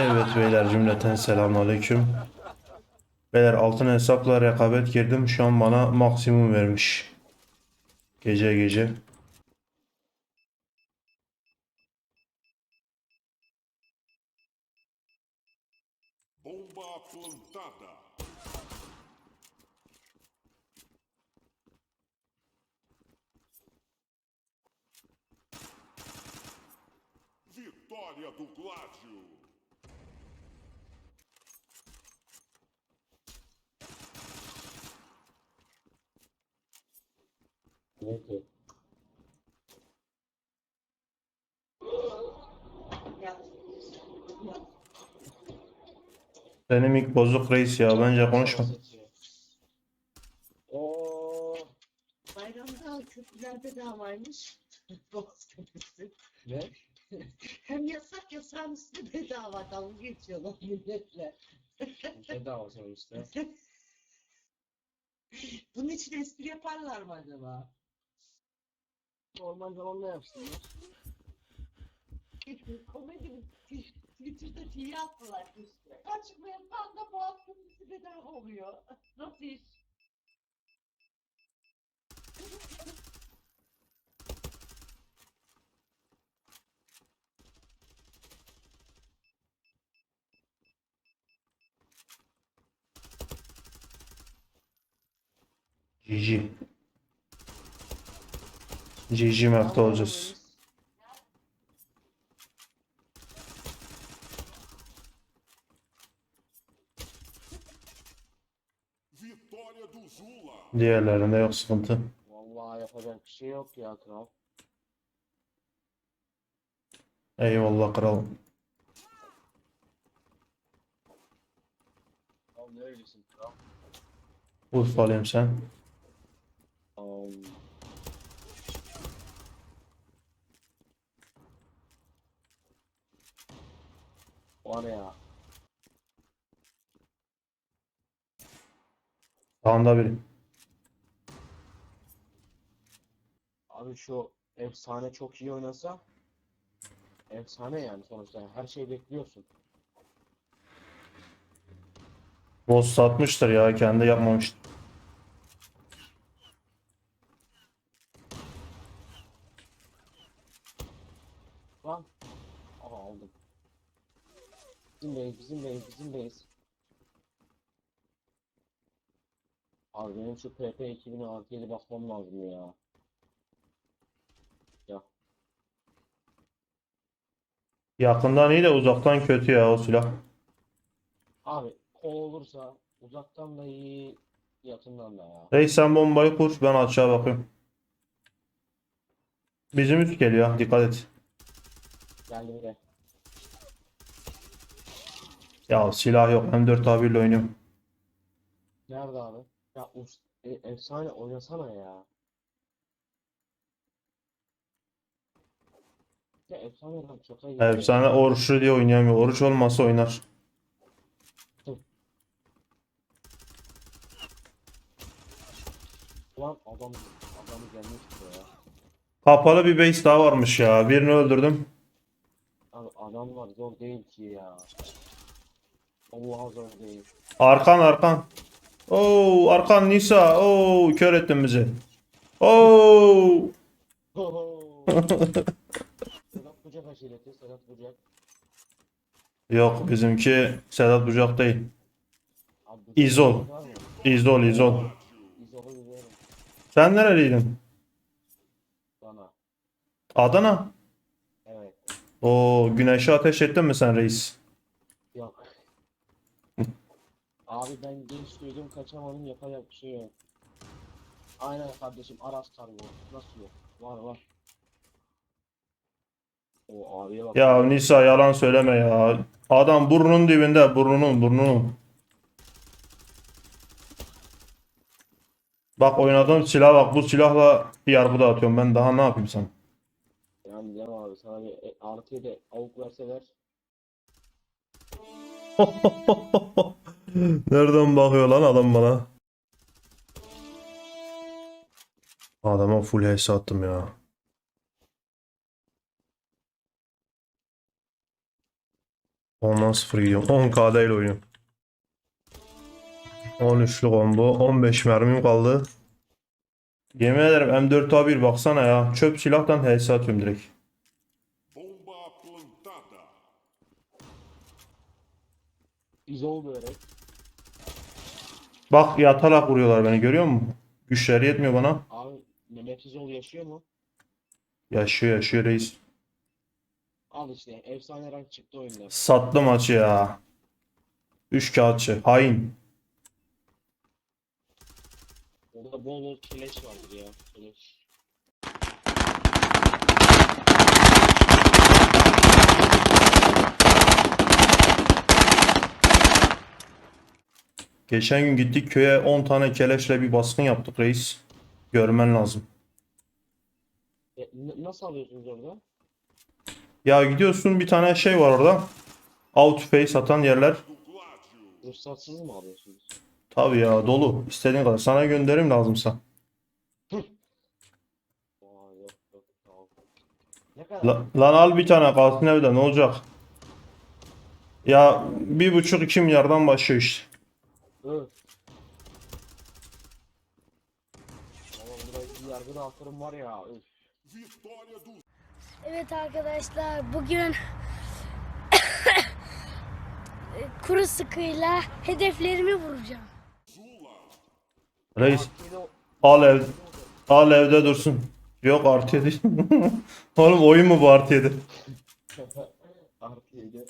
Evet beyler cümleten selamünaleyküm. Beyler altın hesapla rekabet girdim. Şu an bana maksimum vermiş. Gece gece. Vitória do Gládio. Neyse. Benim ilk bozuk reis ya. Bence konuşma. Oo, Bayramda köprüler bedavaymış. Boğaz köprüsü. ne? Hem yasak yasağın üstü bedava dalga geçiyorlar milletle. Bedava sonuçta. Bunun için espri yaparlar mı acaba? Normal zamanda yapsınlar. Komedi Twitter'da tiye attılar işte. Açık mevzanda boğaz köprüsü bedava oluyor. Nasıl iş? GG. GG map'te olacağız. Diğerlerinde yok sıkıntı. Vallahi yapacak bir şey yok ya kral. Eyvallah kral. Kral ne öylesin kral? Urfalıyım sen. Um, var ya. Sağında biri. Abi şu efsane çok iyi oynasa efsane yani sonuçta her şeyi bekliyorsun. Boss satmıştır ya. Kendi yapmamıştır. Lan. Aha aldım. Bizim base, bizim base, bizim base. Abi benim şu PP 2000 artı 7 basmam lazım ya. Ya Yakından iyi de uzaktan kötü ya o silah. abi kol olursa uzaktan da iyi, yakından da ya. Reis sen bombayı kur. Ben aşağı bakıyorum. Bizim üst geliyor. Dikkat et. Geldi bile. Ya silah yok. M4 abiyle oynuyorum. Nerede abi? Ya e, efsane oynasana ya. Ya efsane lan çok iyi. Efsane oruçlu diye oynayamıyor. Oruç olmasa oynar. Ulan adam adam gelmiş buraya. Kapalı bir base daha varmış ya. Birini öldürdüm. Abi adamlar zor değil ki ya. Allah zor değil. Arkan arkan. Oo arkan Nisa. Oo kör ettin bizi. Oo. Sedat Bucak aşireti, Sedat Bucak. Yok bizimki Sedat Bucak değil. İzol. İzol izol. İzol'u biliyorum Sen nereliydin? bana. Adana. Evet. Oo güneşe ateş ettin mi sen reis? Yok. Abi ben genç duydum kaçamadım yapacak bir şey yok. Aynen kardeşim Aras kargo. Nasıl yok? Var var. O abiye bak. Ya Nisa yalan söyleme ya. Adam burnunun dibinde burnunun burnunun. Bak oynadığım silah bak bu silahla bir yargı dağıtıyorum ben daha ne yapayım sana? Yani diyemem abi sana bir e, artı yedi avuk verseler. Nereden bakıyor lan adam bana? Adama full HS attım ya. Ondan 0 gidiyorum. 10k ile oynuyorum. 13'lü combo. 15 mermim kaldı. Yemin ederim M4A1 baksana ya. Çöp silahtan HS atıyorum direkt. İzol börek. Bak yatarak vuruyorlar beni görüyor musun? Güçleri yetmiyor bana. Abi Mehmet İzol yaşıyor mu? Yaşıyor yaşıyor reis. Al işte efsane rank çıktı oyunda. Sattı maçı ya. 3 kağıtçı. Hain. Orada bol bol keleş vardır ya. Keleş. Geçen gün gittik köye 10 tane keleşle bir baskın yaptık reis. Görmen lazım. E, n- nasıl alıyorsunuz orada? Ya gidiyorsun bir tane şey var orada. Out face satan yerler. Ruhsatsız mı alıyorsunuz? Tabii ya dolu. İstediğin kadar. Sana gönderim lazımsa. Aa yok yok tamam. Ne kadar? La- lan al bir tane kalsın evde ne olacak? Ya bir buçuk iki milyardan başlıyor işte. Burada yargı dağıtırım var ya. Evet arkadaşlar bugün kuru sıkıyla hedeflerimi vuracağım. Reis al ev al evde dursun. Yok artı yedi. Oğlum oyun mu bu artı yedi? Artı yedi.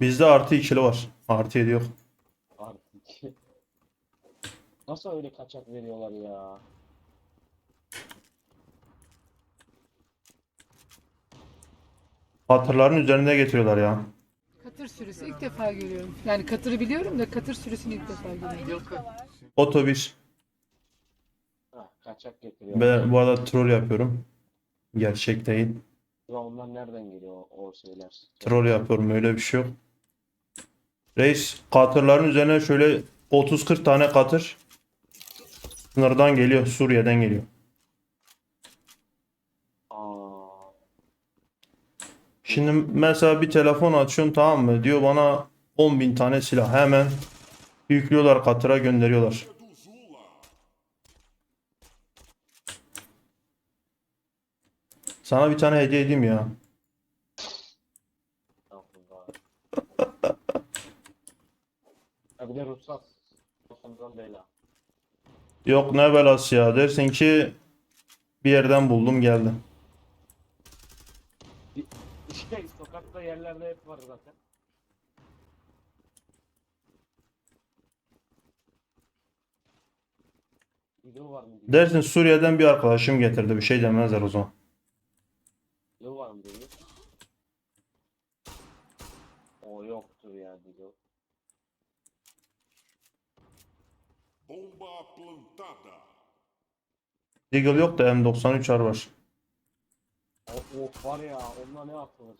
Bizde artı ikili var. Artı yedi yok. Nasıl öyle kaçak veriyorlar ya? Hatırların üzerinde getiriyorlar ya. Katır sürüsü ilk defa görüyorum. Yani katırı biliyorum da katır sürüsünü ilk defa görüyorum. Otobüs. Hah, kaçak getiriyor. Ben bu arada troll yapıyorum. Gerçek değil. Ulan onlar nereden geliyor o, o şeyler? Troll yapıyorum öyle bir şey yok. Reis katırların üzerine şöyle 30-40 tane katır sınırdan geliyor. Suriye'den geliyor. Şimdi mesela bir telefon açıyorsun tamam mı? Diyor bana 10.000 tane silah. Hemen yüklüyorlar katıra gönderiyorlar. Sana bir tane hediye edeyim ya. bir de ruhsat. Bela. Yok ne belası ya. Dersin ki bir yerden buldum geldi. İşte sokakta yerlerde hep var zaten. Video var mı? Dersin Suriye'den bir arkadaşım getirdi. Bir şey demezler o zaman. Video var mı diyor. O yoktur ya video. Bomba plantada. Deagle yok da M93 R var. O, of var ya onunla ne yapılır?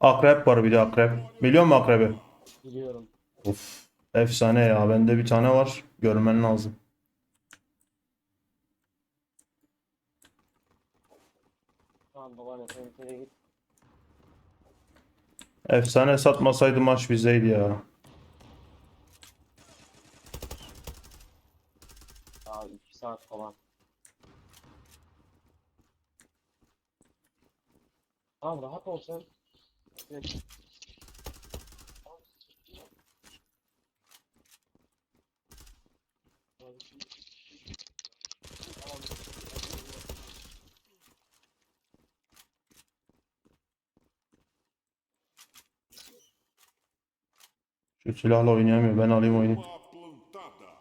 Akrep var bir de akrep. Biliyor musun akrebi? Biliyorum. Of. Efsane ya. Bende bir tane var. Görmen lazım. Tamam babaanne sen içeri git. Efsane satmasaydı maç bizdeydi ya. Daha 2 saat falan. Tamam rahat ol sen. Evet. Şu silahla oynayamıyor. Ben alayım oynayayım. Bomba plantada.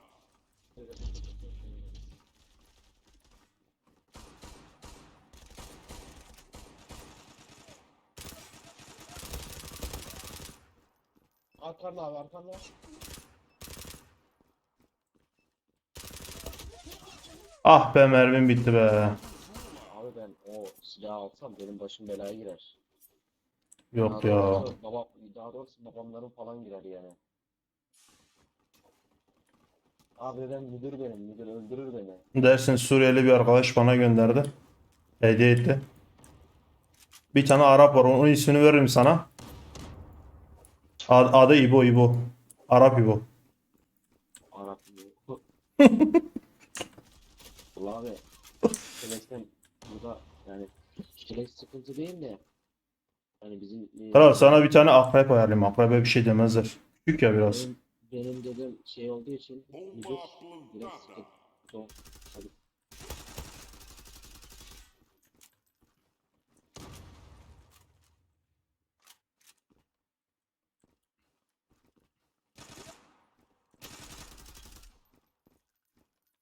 Arkanda abi arkanda. Ah be mermim bitti be. Abi ben o silahı alsam benim başım belaya girer. Yok Daha ya. doğrusu Baba, daha doğrusu babamların falan girer yani. Abi ben müdür benim, müdür öldürür beni. Dersin Suriyeli bir arkadaş bana gönderdi. Hediye etti. Bir tane Arap var. Onun ismini veririm sana. Ad- Adı İbo İbo. Arap İbo. Arap bu. Ulan abi. Flex'ten burada yani Flex sıkıntı değil de hani bizim e, Kral sana bir tane akrep ayarlayayım. Akrebe bir şey demezler. Küçük ya biraz. benim, benim dedim şey olduğu için müzik biraz sıkıntı.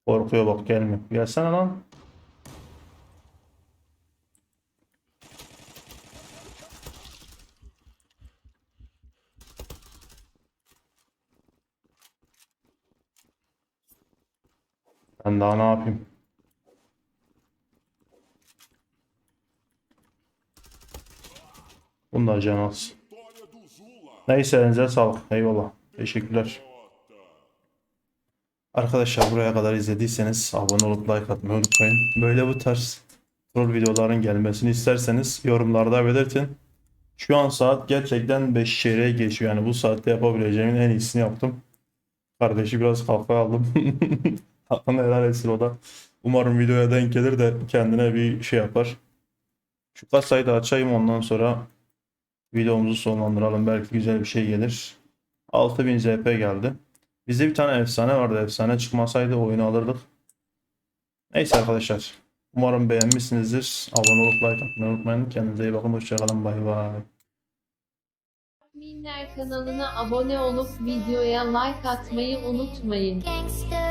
Korkuyor bak gelmiyor. Gelsene lan. Ben daha ne yapayım? Bunda can az. Neyse elinize sağlık. Eyvallah. Teşekkürler. Arkadaşlar buraya kadar izlediyseniz abone olup like atmayı unutmayın. Böyle bu tarz troll videoların gelmesini isterseniz yorumlarda belirtin. Şu an saat gerçekten 5 çeyreğe geçiyor. Yani bu saatte yapabileceğimin en iyisini yaptım. Kardeşi biraz kafaya aldım. Hakkını helal etsin o da. Umarım videoya denk gelir de kendine bir şey yapar. Şu kasayı da açayım ondan sonra videomuzu sonlandıralım. Belki güzel bir şey gelir. 6000 ZP geldi. Bizde bir tane efsane vardı. Efsane çıkmasaydı oyunu alırdık. Neyse arkadaşlar. Umarım beğenmişsinizdir. Abone olup like atmayı unutmayın. Kendinize iyi bakın. Hoşçakalın. Bay bay. Minler kanalına abone olup videoya like atmayı unutmayın. Gangster